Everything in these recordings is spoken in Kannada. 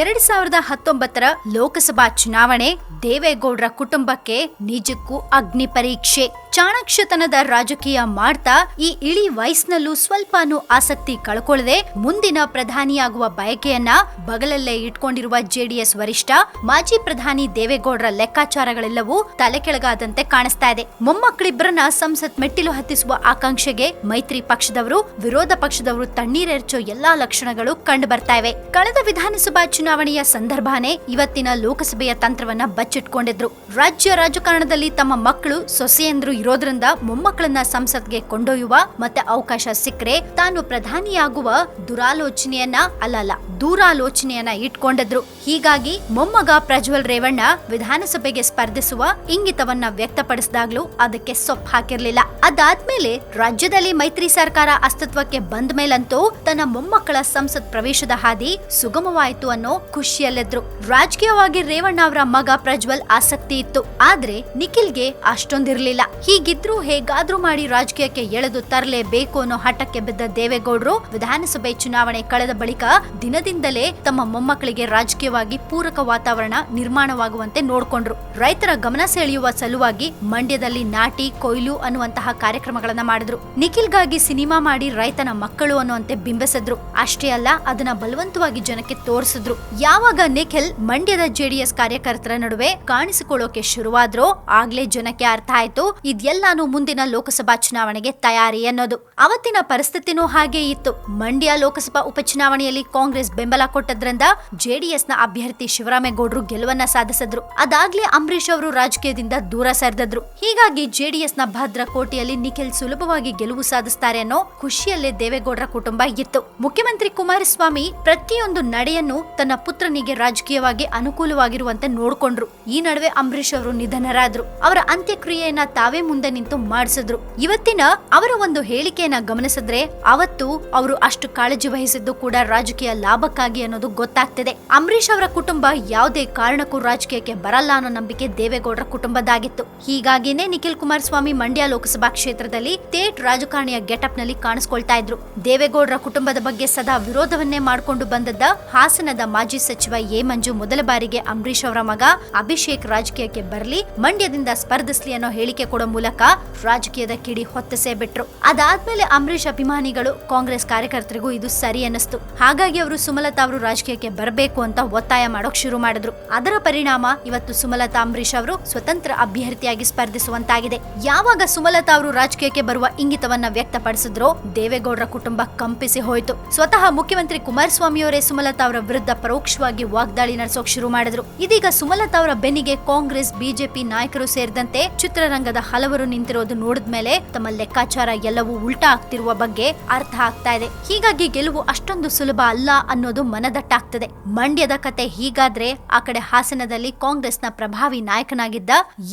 ಎರಡ್ ಸಾವಿರದ ಹತ್ತೊಂಬತ್ತರ ಲೋಕಸಭಾ ಚುನಾವಣೆ ದೇವೇಗೌಡರ ಕುಟುಂಬಕ್ಕೆ ನಿಜಕ್ಕೂ ಅಗ್ನಿ ಪರೀಕ್ಷೆ ಚಾಣಕ್ಷತನದ ರಾಜಕೀಯ ಮಾಡ್ತಾ ಈ ಇಳಿ ವಯಸ್ಸಿನಲ್ಲೂ ಸ್ವಲ್ಪನೂ ಆಸಕ್ತಿ ಕಳ್ಕೊಳ್ಳದೆ ಮುಂದಿನ ಪ್ರಧಾನಿಯಾಗುವ ಬಯಕೆಯನ್ನ ಬಗಲಲ್ಲೇ ಇಟ್ಕೊಂಡಿರುವ ಜೆಡಿಎಸ್ ವರಿಷ್ಠ, ಮಾಜಿ ಪ್ರಧಾನಿ ದೇವೇಗೌಡರ ಲೆಕ್ಕಾಚಾರಗಳೆಲ್ಲವೂ ತಲೆ ಕೆಳಗಾದಂತೆ ಕಾಣಿಸ್ತಾ ಇದೆ. ಮೊಮ್ಮಕ್ಕಳಿಬ್ಬರನ್ನ ಸಂಸತ್ ಮೆಟ್ಟಿಲು ಹತ್ತಿಸುವ ಆಕಾಂಕ್ಷೆಗೆ ಮೈತ್ರಿ ಪಕ್ಷದವರು, ವಿರೋಧ ಪಕ್ಷದವರು ತಣ್ಣೀರೆರ್ಚೋ ಎಲ್ಲಾ ಲಕ್ಷಣಗಳು ಕಂಡು ಬರ್ತಾ ಇವೆ. ಕಳೆದ ವಿಧಾನಸಭಾ ಚುನಾವಣೆಯ ಸಂದರ್ಭನೇ ಇವತ್ತಿನ ಲೋಕಸಭೆಯ ತಂತ್ರವನ್ನ ಬಚ್ಚಿಟ್ಕೊಂಡಿದ್ರು. ರಾಜ್ಯ ರಾಜಕಾರಣದಲ್ಲಿ ತಮ್ಮ ಮಕ್ಕಳು ಸೊಸೆಯಂದ್ರು ಇರೋದ್ರಿಂದ ಮೊಮ್ಮಕ್ಕಳನ್ನ ಸಂಸತ್ಗೆ ಕೊಂಡೊಯ್ಯುವ ಮತ್ತೆ ಅವಕಾಶ ಸಿಕ್ಕರೆ ತಾನು ಪ್ರಧಾನಿಯಾಗುವ ದುರಾಲೋಚನೆಯನ್ನ ಅಲ್ಲಲ್ಲ, ದೂರಾಲೋಚನೆಯನ್ನ ಇಟ್ಕೊಂಡಿದ್ರು. ಹೀಗಾಗಿ ಮೊಮ್ಮಗ ಪ್ರಜ್ವಲ್ ರೇವಣ್ಣ ವಿಧಾನಸಭೆಗೆ ಸ್ಪರ್ಧಿಸುವ ಇಂಗಿತವನ್ನ ವ್ಯಕ್ತಪಡಿಸಿದಾಗ್ಲೂ ಅದಕ್ಕೆ ಸೊಪ್ಪು ಹಾಕಿರ್ಲಿಲ್ಲ. ಅದಾದ್ಮೇಲೆ ರಾಜ್ಯದಲ್ಲಿ ಮೈತ್ರಿ ಸರ್ಕಾರ ಅಸ್ತಿತ್ವಕ್ಕೆ ಬಂದ ಮೇಲಂತೂ ತನ್ನ ಮೊಮ್ಮಕ್ಕಳ ಸಂಸತ್ ಪ್ರವೇಶದ ಹಾದಿ ಸುಗಮವಾಯಿತು ಅನ್ನೋ ಖುಷಿಯಲ್ಲಿದ್ರು. ರಾಜಕೀಯವಾಗಿ ರೇವಣ್ಣ ಅವರ ಮಗ ಪ್ರಜ್ವಲ್ ಆಸಕ್ತಿ ಇತ್ತು, ಆದ್ರೆ ನಿಖಿಲ್ಗೆ ಅಷ್ಟೊಂದಿರ್ಲಿಲ್ಲ. ಹೀಗಿದ್ರೂ ಹೇಗಾದ್ರೂ ಮಾಡಿ ರಾಜಕೀಯಕ್ಕೆ ಎಳೆದು ತರಲೇಬೇಕು ಅನ್ನೋ ಹಠಕ್ಕೆ ಬಿದ್ದ ದೇವೇಗೌಡರು ವಿಧಾನಸಭೆ ಚುನಾವಣೆ ಕಳೆದ ಬಳಿಕ ದಿನದಿಂದಲೇ ತಮ್ಮ ಮೊಮ್ಮಕ್ಕಳಿಗೆ ರಾಜಕೀಯವಾಗಿ ಪೂರಕ ವಾತಾವರಣ ನಿರ್ಮಾಣವಾಗುವಂತೆ ನೋಡಿಕೊಂಡ್ರು. ರೈತರ ಗಮನ ಸೆಳೆಯುವ ಸಲುವಾಗಿ ಮಂಡ್ಯದಲ್ಲಿ ನಾಟಿ, ಕೊಯ್ಲು ಅನ್ನುವಂತಹ ಕಾರ್ಯಕ್ರಮಗಳನ್ನ ಮಾಡಿದ್ರು. ನಿಖಿಲ್ಗಾಗಿ ಸಿನಿಮಾ ಮಾಡಿ ರೈತನ ಮಕ್ಕಳು ಅನ್ನುವಂತೆ ಬಿಂಬಿಸಿದ್ರು. ಅಷ್ಟೇ ಅಲ್ಲ, ಅದನ್ನ ಬಲವಂತವಾಗಿ ಜನಕ್ಕೆ ತೋರಿಸಿದ್ರು. ಯಾವಾಗ ನಿಖಿಲ್ ಮಂಡ್ಯದ ಜೆಡಿಎಸ್ ಕಾರ್ಯಕರ್ತರ ನಡುವೆ ಕಾಣಿಸಿಕೊಳ್ಳೋಕೆ ಶುರುವಾದ್ರೋ ಆಗ್ಲೇ ಜನಕ್ಕೆ ಅರ್ಥ ಆಯ್ತು. ಇದೆಲ್ಲಾನು ಮುಂದಿನ ಲೋಕಸಭಾ ಚುನಾವಣೆಗೆ ತಯಾರಿ ಅನ್ನೋದು. ಅವತ್ತಿನ ಪರಿಸ್ಥಿತಿನೂ ಹಾಗೆ ಇತ್ತು. ಮಂಡ್ಯ ಲೋಕಸಭಾ ಉಪಚುನಾವಣೆಯಲ್ಲಿ ಕಾಂಗ್ರೆಸ್ ಬೆಂಬಲ ಕೊಟ್ಟದ್ರಿಂದ ಜೆಡಿಎಸ್ನ ಅಭ್ಯರ್ಥಿ ಶಿವರಾಮೇಗೌಡರು ಗೆಲುವನ್ನ ಸಾಧಿಸಿದ್ರು. ಅದಾಗ್ಲೇ ಅಂಬರೀಶ್ ಅವರು ರಾಜಕೀಯದಿಂದ ದೂರ ಸರಿದ್ರು ಹೀಗಾಗಿ ಜೆಡಿಎಸ್ನ ಭದ್ರ ಕೋಟೆಯಲ್ಲಿ ನಿಖಿಲ್ ಸುಲಭವಾಗಿ ಗೆಲುವು ಸಾಧಿಸ್ತಾರೆ ಅನ್ನೋ ಖುಷಿಯಲ್ಲೇ ದೇವೇಗೌಡರ ಕುಟುಂಬ ಇತ್ತು. ಮುಖ್ಯಮಂತ್ರಿ ಕುಮಾರಸ್ವಾಮಿ ಪ್ರತಿಯೊಂದು ನಡೆಯನ್ನು ತನ್ನ ಪುತ್ರನಿಗೆ ರಾಜಕೀಯವಾಗಿ ಅನುಕೂಲವಾಗಿರುವಂತೆ ನೋಡ್ಕೊಂಡ್ರು. ಈ ನಡುವೆ ಅಂಬರೀಶ್ ಅವರು ನಿಧನರಾದ್ರು. ಅವರ ಅಂತ್ಯಕ್ರಿಯೆಯನ್ನ ತಾವೇ ಮುಂದೆ ನಿಂತು ಮಾಡಿಸಿದ್ರು. ಇವತ್ತಿನ ಅವರ ಒಂದು ಹೇಳಿಕೆಯನ್ನ ಗಮನಿಸಿದ್ರೆ ಅವತ್ತು ಅವರು ಅಷ್ಟು ಕಾಳಜಿ ವಹಿಸಿದ್ದು ಕೂಡ ರಾಜಕೀಯ ಲಾಭಕ್ಕಾಗಿ ಅನ್ನೋದು ಗೊತ್ತಾಗ್ತಿದೆ. ಅಂಬರೀಷ್ ಅವರ ಕುಟುಂಬ ಯಾವುದೇ ಕಾರಣಕ್ಕೂ ರಾಜಕೀಯಕ್ಕೆ ಬರಲ್ಲ ಅನ್ನೋ ನಂಬಿಕೆ ದೇವೇಗೌಡರ ಕುಟುಂಬದಾಗಿತ್ತು. ಹೀಗಾಗಿನೇ ನಿಖಿಲ್ ಕುಮಾರಸ್ವಾಮಿ ಮಂಡ್ಯ ಲೋಕಸಭಾ ಕ್ಷೇತ್ರದಲ್ಲಿ ತೇಟ್ ರಾಜಕಾರಣಿಯ ಗೆಟಪ್ನಲ್ಲಿ ಕಾಣಿಸ್ಕೊಳ್ತಾ ಇದ್ರು. ದೇವೇಗೌಡರ ಕುಟುಂಬದ ಬಗ್ಗೆ ಸದಾ ವಿರೋಧವನ್ನೇ ಮಾಡಿಕೊಂಡು ಬಂದದ್ದ ಹಾಸನದ ಮಾಜಿ ಸಚಿವ ಎ ಮಂಜು ಮೊದಲ ಬಾರಿಗೆ ಅಂಬರೀಷ್ ಅವರ ಮಗ ಅಭಿಷೇಕ್ ರಾಜಕೀಯಕ್ಕೆ ಬರಲಿ, ಮಂಡ್ಯದಿಂದ ಸ್ಪರ್ಧಿಸ್ಲಿ ಅನ್ನೋ ಹೇಳಿಕೆ ಕೊಡೋ ಮೂಲಕ ರಾಜಕೀಯದ ಕಿಡಿ ಹೊತ್ತಸೇ ಬಿಟ್ರು. ಅದಾದ್ಮೇಲೆ ಅಂಬರೀಷ್ ಅಭಿಮಾನಿಗಳು ಕಾಂಗ್ರೆಸ್ ಕಾರ್ಯಕರ್ತರಿಗೂ ಇದು ಸರಿ ಅನ್ನಿಸ್ತು. ಹಾಗಾಗಿ ಅವರು ಸುಮಲತಾ ಅವರು ರಾಜಕೀಯಕ್ಕೆ ಬರಬೇಕು ಅಂತ ಒತ್ತಾಯ ಮಾಡೋಕ್ ಶುರು ಮಾಡಿದ್ರು. ಅದರ ಪರಿಣಾಮ ಇವತ್ತು ಸುಮಲತಾ, ಅಂಬರೀಷ್ ಅವರು ಸ್ವತಂತ್ರ ಅಭ್ಯರ್ಥಿಯಾಗಿ ಸ್ಪರ್ಧಿಸುವಂತಾಗಿದೆ. ಯಾವಾಗ ಸುಮಲತಾ ಅವರು ರಾಜಕೀಯಕ್ಕೆ ಬರುವ ಇಂಗಿತವನ್ನ ವ್ಯಕ್ತಪಡಿಸಿದ್ರೋ ದೇವೇಗೌಡರ ಕುಟುಂಬ ಕಂಪಿಸಿ ಹೋಯಿತು. ಸ್ವತಃ ಮುಖ್ಯಮಂತ್ರಿ ಕುಮಾರಸ್ವಾಮಿ ಅವರೇ ಸುಮಲತಾ ಅವರ ವಿರುದ್ಧ ಪರೋಕ್ಷವಾಗಿ ವಾಗ್ದಾಳಿ ನಡೆಸೋಕ್ ಶುರು ಮಾಡಿದ್ರು. ಇದೀಗ ಸುಮಲತಾ ಅವರ ಬೆನ್ನಿಗೆ ಕಾಂಗ್ರೆಸ್, ಬಿಜೆಪಿ ನಾಯಕರು ಸೇರಿದಂತೆ ಚಿತ್ರರಂಗದ ಹಲವರು ನಿಂತಿರೋದು ನೋಡಿದ್ಮೇಲೆ ತಮ್ಮ ಲೆಕ್ಕಾಚಾರ ಎಲ್ಲವೂ ಉಲ್ಟಾ ಆಗ್ತಿರುವ ಬಗ್ಗೆ ಅರ್ಥ ಆಗ್ತಾ ಇದೆ. ಹೀಗಾಗಿ ಗೆಲುವು ಅಷ್ಟೊಂದು ಸುಲಭ ಅಲ್ಲ ಅನ್ನೋದು ಮನದಟ್ಟಾಗ್ತದೆ. ಮಂಡ್ಯದ ಕತೆ ಹೀಗಾದ್ರೆ ಆ ಕಡೆ ಹಾಸನದಲ್ಲಿ ಕಾಂಗ್ರೆಸ್ನ ಪ್ರಭಾವಿ ನಾಯಕನಾಗಿದ್ದ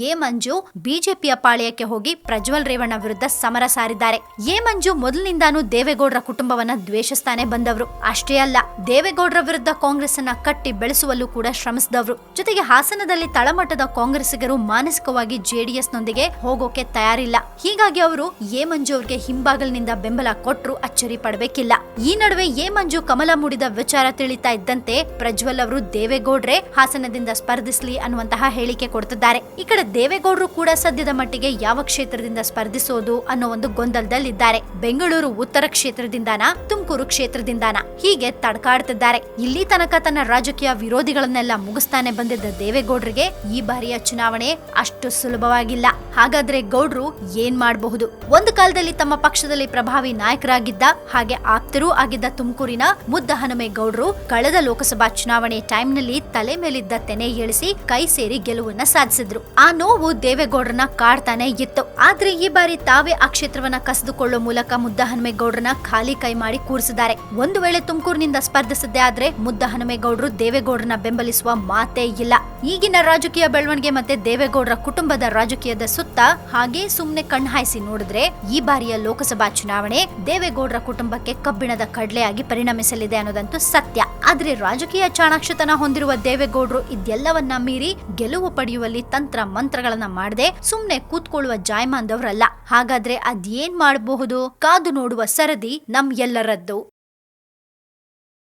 ಎ ಮಂಜು ಬಿಜೆಪಿಯ ಪಾಳ್ಯಕ್ಕೆ ಹೋಗಿ ಪ್ರಜ್ವಲ್ ರೇವಣ್ಣ ವಿರುದ್ಧ ಸಮರ ಸಾರಿದ್ದಾರೆ. ಎ ಮಂಜು ಮೊದಲಿನಿಂದಾನು ದೇವೇಗೌಡರ ಕುಟುಂಬವನ್ನ ದ್ವೇಷಿಸ್ತಾನೆ ಬಂದವರು. ಅಷ್ಟೇ ಅಲ್ಲ, ದೇವೇಗೌಡರ ವಿರುದ್ಧ ಕಾಂಗ್ರೆಸ್ ಅನ್ನ ಕಟ್ಟಿ ಬೆಳೆಸುವಲ್ಲೂ ಕೂಡ ಶ್ರಮಿಸಿದವರು. ಜೊತೆಗೆ ಹಾಸನದಲ್ಲಿ ತಳಮಟ್ಟದ ಕಾಂಗ್ರೆಸ್ಸಿಗರು ಮಾನಸಿಕವಾಗಿ ಜೆಡಿಎಸ್ ನೊಂದಿಗೆ ಹೋಗೋಕೆ ತಯಾರಿಲ್ಲ. ಹೀಗಾಗಿ ಅವರು ಎ ಮಂಜು ಅವ್ರಿಗೆ ಹಿಂಬಾಗಲಿನಿಂದ ಬೆಂಬಲ ಕೊಟ್ರು, ಅಚ್ಚರಿ ಪಡಬೇಕಿಲ್ಲ. ಈ ನಡುವೆ ಎ ಮಂಜು ಕಮಲ ಮೂಡಿದ ವಿಚಾರ ತಿಳಿತಾ ಇದ್ದಂತೆ ಪ್ರಜ್ವಲ್ ಅವರು ದೇವೇಗೌಡ್ರೆ ಹಾಸನದಿಂದ ಸ್ಪರ್ಧಿಸ್ಲಿ ಅನ್ನುವಂತಹ ಹೇಳಿಕೆ ಕೊಡ್ತಿದ್ದಾರೆ. ಈ ಕಡೆ ದೇವೇಗೌಡರು ಕೂಡ ಸದ್ಯದ ಮಟ್ಟಿಗೆ ಯಾವ ಕ್ಷೇತ್ರದಿಂದ ಸ್ಪರ್ಧಿಸೋದು ಅನ್ನೋ ಒಂದು ಗೊಂದಲದಲ್ಲಿದ್ದಾರೆ. ಬೆಂಗಳೂರು ಉತ್ತರ ಕ್ಷೇತ್ರದಿಂದಾನ, ತುಮಕೂರು ಕ್ಷೇತ್ರದಿಂದಾನ? ಹೀಗೆ ತಡಕಾಡ್ತಿದ್ದಾರೆ. ಇಲ್ಲಿ ತನಕ ತನ್ನ ರಾಜಕೀಯ ವಿರೋಧಿಗಳನ್ನೆಲ್ಲ ಮುಗಿಸ್ತಾನೆ ಬಂದಿದ್ದ ದೇವೇಗೌಡರಿಗೆ ಈ ಬಾರಿಯ ಚುನಾವಣೆ ಅಷ್ಟು ಸುಲಭವಾಗಿಲ್ಲ. ಹಾಗಾದ್ರೆ ಗೌಡ್ರು ಏನ್ ಮಾಡಬಹುದು? ಒಂದು ಕಾಲದಲ್ಲಿ ತಮ್ಮ ಪಕ್ಷದಲ್ಲಿ ಪ್ರಭಾವಿ ನಾಯಕರಾಗಿದ್ದ, ಹಾಗೆ ಆಪ್ತರೂ ಆಗಿದ್ದ ತುಮಕೂರಿನ ಮುದ್ದ ಹನುಮೇಗೌಡರು ಕಳೆದ ಲೋಕಸಭಾ ಚುನಾವಣೆ ಟೈಮ್ನಲ್ಲಿ ತಲೆ ಮೇಲಿದ್ದ ತೆನೆ ಇಳಿಸಿ ಕೈ ಸೇರಿ ಗೆಲುವನ್ನ ಸಾಧಿಸಿದ್ರು. ಆ ನೋವು ದೇವೇಗೌಡರನ್ನ ಕಾಡ್ತಾನೆ ಇತ್ತು. ಆದ್ರೆ ಈ ಬಾರಿ ತಾವೇ ಆ ಕ್ಷೇತ್ರವನ್ನ ಕಸಿದುಕೊಳ್ಳುವ ಮೂಲಕ ಮುದ್ದ ಹನುಮೇಗೌಡರನ್ನ ಖಾಲಿ ಕೈ ಮಾಡಿ ಕೂರಿಸಿದ್ದಾರೆ. ಒಂದು ವೇಳೆ ತುಮಕೂರಿನಿಂದ ಸ್ಪರ್ಧಿಸದೇ ಆದ್ರೆ ಮುದ್ದ ಹನುಮೇಗೌಡರು ದೇವೇಗೌಡರನ್ನ ಬೆಂಬಲಿಸುವ ಮಾತೇ ಇಲ್ಲ. ಈಗಿನ ರಾಜಕೀಯ ಬೆಳವಣಿಗೆ ಮತ್ತೆ ದೇವೇಗೌಡರ ಕುಟುಂಬದ ರಾಜಕೀಯದ ಸುತ್ತ ಹಾಗೆ ಸುಮ್ನೆ ಕಣ್ಹಾಯಿಸಿ ನೋಡಿದ್ರೆ ಈ ಬಾರಿಯ ಲೋಕಸಭಾ ಚುನಾವಣೆ ದೇವೇಗೌಡರ ಕುಟುಂಬಕ್ಕೆ ಕಬ್ಬಿಣದ ಕಡ್ಲೆಯಾಗಿ ಪರಿಣಮಿಸಲಿದೆ ಅನ್ನೋದಂತೂ ಸತ್ಯ. ಆದ್ರೆ ರಾಜಕೀಯ ಚಾಣಾಕ್ಷತನ ಹೊಂದಿರುವ ದೇವೇಗೌಡರು ಇದೆಲ್ಲವನ್ನ ಮೀರಿ ಗೆಲುವು ಪಡೆಯುವಲ್ಲಿ ತಂತ್ರ ಮಂತ್ರಗಳನ್ನ ಮಾಡದೆ ಸುಮ್ನೆ ಕೂತ್ಕೊಳ್ಳುವ ಜಾಯಮಾನ್ದವ್ರಲ್ಲ. ಹಾಗಾದ್ರೆ ಅದೇನ್ ಮಾಡಬಹುದು? ಕಾದು ನೋಡುವ ಸರದಿ ನಮ್ ಎಲ್ಲರದ್ದು